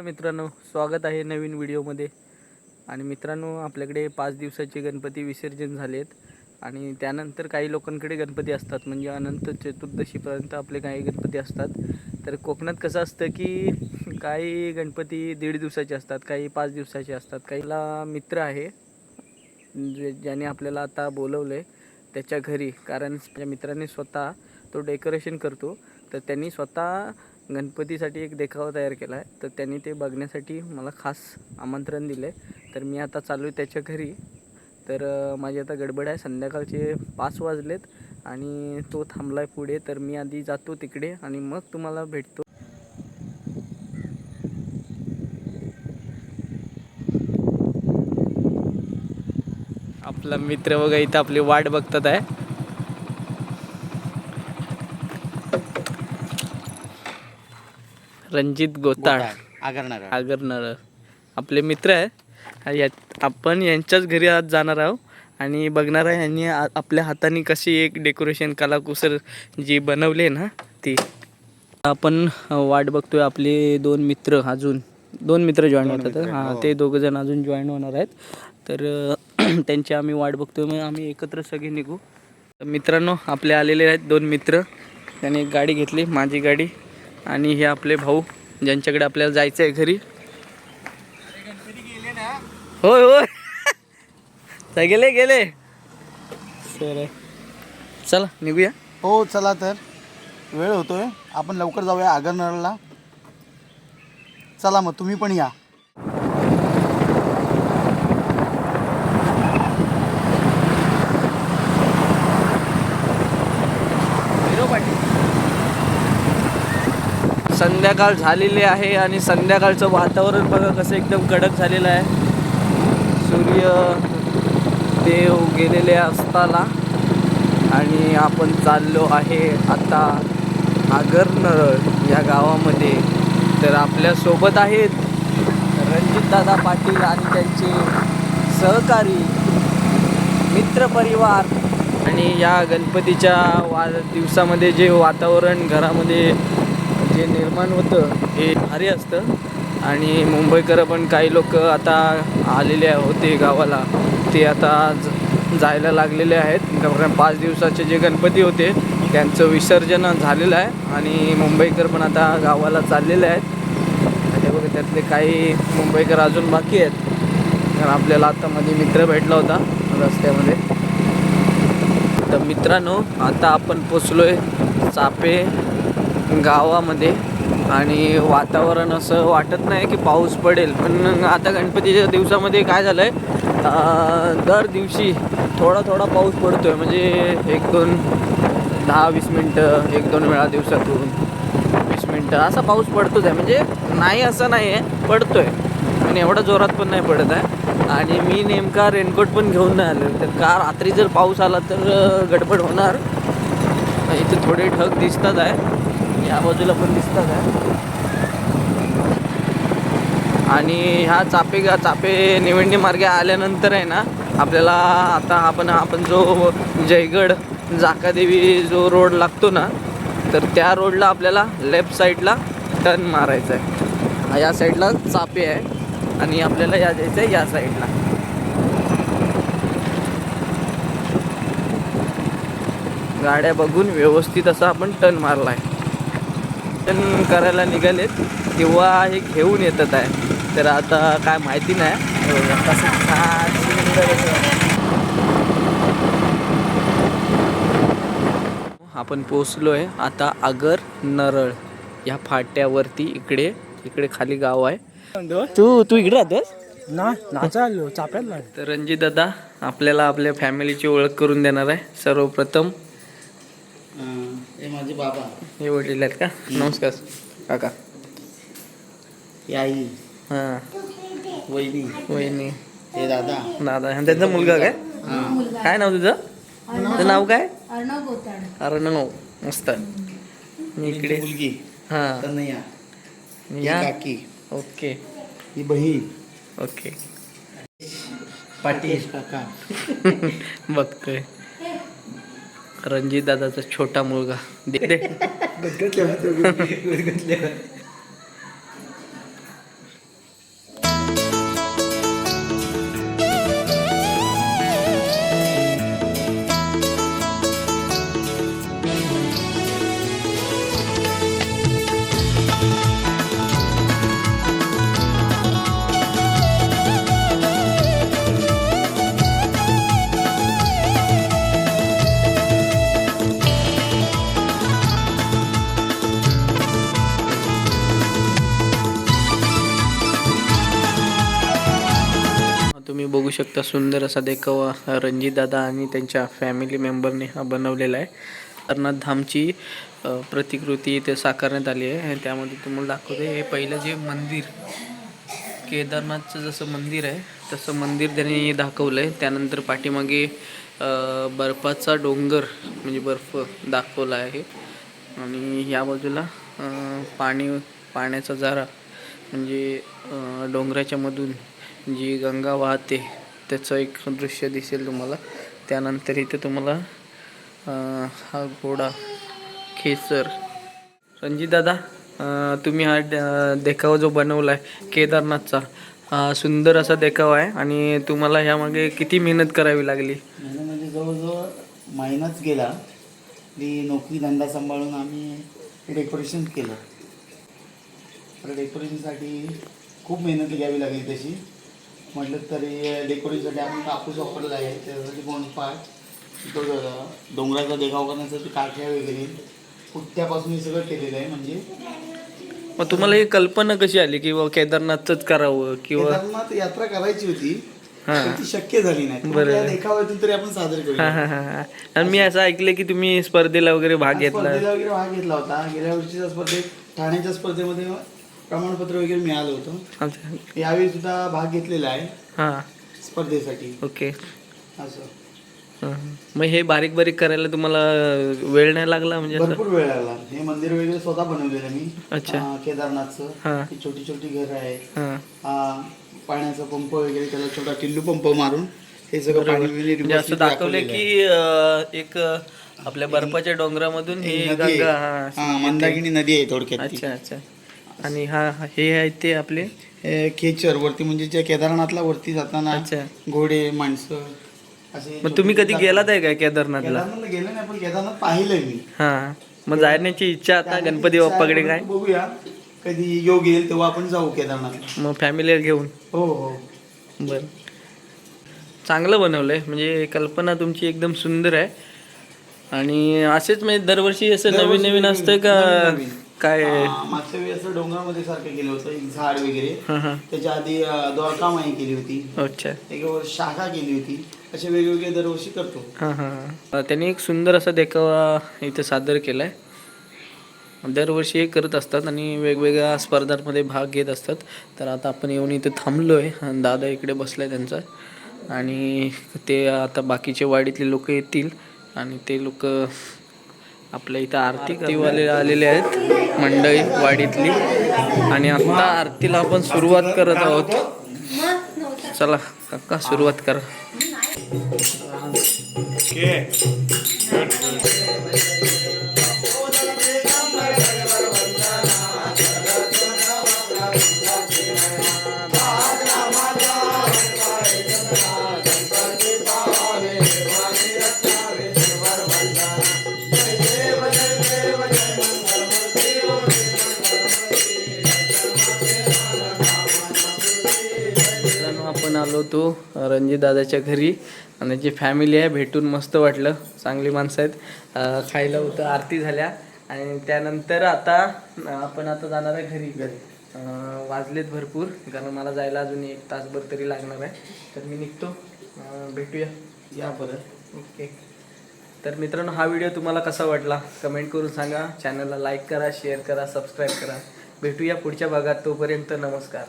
नमस्कार मित्रांनो स्वागत आहे नवीन व्हिडिओमध्ये. आणि मित्रांनो आपल्याकडे पाच दिवसाचे गणपती विसर्जन झालेत. आणि त्यानंतर काही लोकांकडे गणपती असतात. म्हणजे अनंत चतुर्दशीपर्यंत आपले काही गणपती असतात. तर कोकणात कसं असतं की काही गणपती दीड दिवसाचे असतात काही पाच दिवसाचे असतात. काहीला मित्र आहे जे ज्याने आपल्याला आता बोलवलं आहे त्याच्या घरी. कारण त्या मित्राने स्वतः तो डेकोरेशन करतो. तर त्यांनी स्वतः गणपतीसाठी एक देखावा तयार केला आहे. तर त्यांनी ते बघण्यासाठी मला खास आमंत्रण दिलं. आहे तर मी आता चालू आहे त्याच्या घरी. तर माझी आता गडबड आहे. संध्याकाळचे पाच वाजलेत आणि तो थांबला आहे पुढे. तर मी आधी जातो तिकडे आणि मग तुम्हाला भेटतो. आपला मित्र बघा इथं आपली वाट बघतात आहे. रणजित गोताळ. आगरणार आगरणार आपले मित्र आहे. यात आपण यांच्याच घरी आज जाणार आहोत. आणि बघणार आहे यांनी आपल्या हाताने कशी एक डेकोरेशन कलाकुसर जी बनवली आहे ना ती. आपण वाट बघतोय आपले दोन मित्र अजून. दोन मित्र जॉईन होतात. हां ते दोघं जण अजून जॉईन होणार आहेत. तर त्यांची आम्ही वाट बघतोय. मग आम्ही एकत्र सगळे निघू. तर मित्रांनो आपले आलेले आहेत दोन मित्र. त्यांनी एक गाडी घेतली माझी गाडी. आणि हे आपले भाऊ ज्यांच्याकडे आपल्याला जायचं आहे घरी. होय होय. गेले गेले. सर चला निघूया. हो चला तर. वेळ होतोय. आपण लवकर जाऊया आगरनळला. चला मग तुम्ही पण या. संध्याकाळ झालेली आहे आणि संध्याकाळचं वातावरण बघा कसं एकदम कडक झालेलं आहे. सूर्य देव गेलेले असताना आणि आपण चाललो आहे आता आगरनरळ या गावामध्ये. तर आपल्यासोबत आहेत रणजितदादा पाटील आणि त्यांचे सहकारी मित्रपरिवार आणि या गणपतीच्या वा दिवसामध्ये जे वातावरण घरामध्ये जे निर्माण होतं हे भारी असतं. आणि मुंबईकर पण काही लोक आता आलेले होते गावाला. ते आता ज- जायला लागलेले आहेत. कारण पाच दिवसाचे जे गणपती होते त्यांचं विसर्जन झालेलं आहे. आणि मुंबईकर पण आता गावाला चाललेले आहेत. आणि बघा त्यातले काही मुंबईकर अजून बाकी आहेत. कारण आपल्याला आता मध्ये मित्र भेटला होता रस्त्यामध्ये. तर मित्रांनो आता आपण पोचलोय चापे गावामध्ये आणि वातावरण असं वाटत नाही की पाऊस पडेल. पण आता गणपतीच्या दिवसामध्ये काय झालं आहे दर दिवशी थोडा थोडा पाऊस पडतो आहे म्हणजे एक दोन दहा वीस मिनटं एक दोन वेळा दिवसातून वीस मिनटं असा पाऊस पडतोच आहे. म्हणजे नाही असं नाही आहे पडतो आहे पण एवढा जोरात पण नाही पडत आहे. आणि मी नेमका रेनकोट पण घेऊन नाही आलो तर का रात्री जर पाऊस आला तर गडबड होणार. इथे थोडे ढग दिसतात आहे. या बाजूला पण दिसतात आहे आणि ह्या चापे चापे निवडणी मार्गे आल्यानंतर आहे ना आपल्याला आता आपण आपण जो जयगड जाकादेवी जो रोड लागतो ना तर त्या रोडला आपल्याला लेफ्ट साईडला टर्न मारायचा आहे. या साईडला चापे आहे आणि आपल्याला या जायचं आहे या साईडला. गाड्या बघून व्यवस्थित असा आपण टर्न मारला आहे करायला निघालेत तेव्हा हे घेऊन येतात आहे. तर आता काय माहिती नाही. हे. आपण पोचलो आहे आता आगर नरळ. या फाट्यावरती इकडे इकडे खाली गाव आहे. तू तू इकडे राहतोस? ना नाचायलो चाप्यात तर रणजित दादा आपल्याला आपल्या फॅमिलीची ओळख करून देणार आहे. सर्वप्रथम हे माझे बाबा. हे वडील आहेत का? नमस्कार. काका. ही आई. हां. वहिनी. वहिनी. हे दादा. दादा. आणि त्यांचा मुलगा काय? काय नाव तुझं? तुझं नाव काय? अर्णव गोताड. अर्णव. मस्त. मी इकडे. मुलगी. हां. तनया ही या. काकी. ओके. ही बहीण. ओके. पाटील काका. बघतोय. रणजित दादाचा छोटा मुलगा. दे दे. बघू शकता सुंदर असा देखावा रणजित दादा आणि त्यांच्या फॅमिली मेंबरने हा बनवलेला आहे. केदारनाथ धामची प्रतिकृती इथे साकारण्यात आली आहे. त्यामध्ये तुम्हाला दाखवते हे पहिलं जे मंदिर केदारनाथचं जसं मंदिर आहे तसं मंदिर त्यांनी दाखवलं आहे त्यानंतर पाठीमागे बर्फाचा डोंगर म्हणजे बर्फ दाखवला आहे. आणि या बाजूला पाणी पाण्याचा जारा म्हणजे डोंगराच्यामधून जी गंगा वाहते त्याचं एक दृश्य दिसेल तुम्हाला. त्यानंतर इथे तुम्हाला हा घोडा खेचर रणजित दादा तुम्ही हा देखावा जो बनवला आहे केदारनाथचा हा सुंदर असा देखावा आहे आणि तुम्हाला ह्यामागे किती मेहनत करावी लागली? म्हणजे म्हणजे जवळजवळ महिनाच गेला. की नोकरी धंदा सांभाळून आम्ही डेकोरेशन केलं. तर डेकोरेशनसाठी खूप मेहनत घ्यावी लागली तशी म्हटलं तरी डेकोरेशनसाठी आपण कापूस वापरला आहे त्यासाठी बोनपाट तो डोंगराचा देखाव करण्यासाठी काठ्या वगैरे पुट्ट्यापासून हे सगळं केलेलं आहे म्हणजे मग तुम्हाला ही कल्पना कशी आली की बाबा केदारनाथच करावं किंवा केदारनाथ यात्रा करायची होती हा. पण ती शक्य झाली नाही तर बरं. या देखाव्यातून तरी आपण सादर हा हा हा हा. आणि मी असं ऐकलं की तुम्ही स्पर्धेला वगैरे भाग घेतला स्पर्धेला वगैरे भाग घेतला होता गेल्या वर्षीच्या स्पर्धेत ठाण्याच्या स्पर्धेमध्ये प्रमाणपत्र वगैरे मिळालं होतं. यावेळी सुद्धा भाग घेतलेला आहे. हां. स्पर्धेसाठी. ओके. असं. हां. मग हे बारीक बारीक करायला तुम्हाला वेळ नाही लागला म्हणजे असं? भरपूर वेळ लागला. हे मंदिर वगैरे स्वतः बनवलेलं मी. अच्छा. अं, केदारनाथचं. हा. ही छोटी छोटी घरं आहेत हां. अं, पाण्याचा पंप वगैरे त्याला छोटा टिल्लू पंप मारून हे सगळं पाणी वगैरे म्हणजे असं दाखवलंय दाखवलेलं आहे. की अं, एक अं, आपल्या बर्फाच्या डोंगरामधून ही नदी आहे. गंगा हा हा, मंदाकिनी नदी आहे थोडक्यात ती. अच्छा अच्छा. आणि हा हे आहेत ते आपले? खेचर वरती म्हणजे जे केदारनाथला वरती जाताना अच्छा. घोडे माणसं असे मग तुम्ही कधी गेलात आहे का केदारनाथला? केदारनाथला गेलो नाही पण केदारनाथ पाहिलंय मी. हा. मग जाण्याची इच्छा आता गणपती बाप्पाकडे काय? बघूया. कधी योग येईल तेव्हा आपण जाऊ केदारनाथ मग फॅमिली घेऊन? हो हो. बर. चांगलं बनवलंय म्हणजे कल्पना तुमची एकदम सुंदर आहे. आणि असेच म्हणजे दरवर्षी असं नवीन दरवर्षी नवीन असतं का? नवीन नवीन. काय? मागच्या वेळी असं डोंगरामध्ये सारखं केलं होतं एक झाड वगैरे. हा त्याच्या आधी अ, द्वारकामाई केली होती. अच्छा. एक वर शाखा केली होती. असे वेगवेगळे दरवर्षी करतो. हां हां त्यांनी एक सुंदर असा देखावा इथे सादर केला आहे दरवर्षी हे करत असतात आणि वेगवेगळ्या स्पर्धांमध्ये भाग घेत असतात. तर आता आपण येऊन इथे थांबलो आहे दादा इकडे बसला आहे त्यांचा. आणि ते आता बाकीचे वाडीतले लोक येतील. आणि ते लोक आपल्या इथं आरती आरतीवाले आलेले आहेत. मंडळी वाडीतली. आणि आता आरतीला आपण सुरुवात करत आहोत. चला काका सुरुवात करा. मित्रांनो आलो होतो रणजित दादाच्या घरी आणि जी फॅमिली आहे भेटून मस्त वाटलं. चांगली माणसं आहेत. खायला होतं आरती झाल्या. आणि त्यानंतर आता आपण आता जाणार आहे घरी. घरी. वाजलेत भरपूर कारण मला जायला अजून एक तासभर तरी लागणार आहे. तर मी निघतो. भेटूया. या परत. ओके. तर मित्रांनो हा व्हिडिओ तुम्हाला कसा वाटला? कमेंट करून सांगा. चॅनलला लाईक करा शेअर करा सबस्क्राईब करा. भेटूया पुढच्या भागात. तोपर्यंत नमस्कार.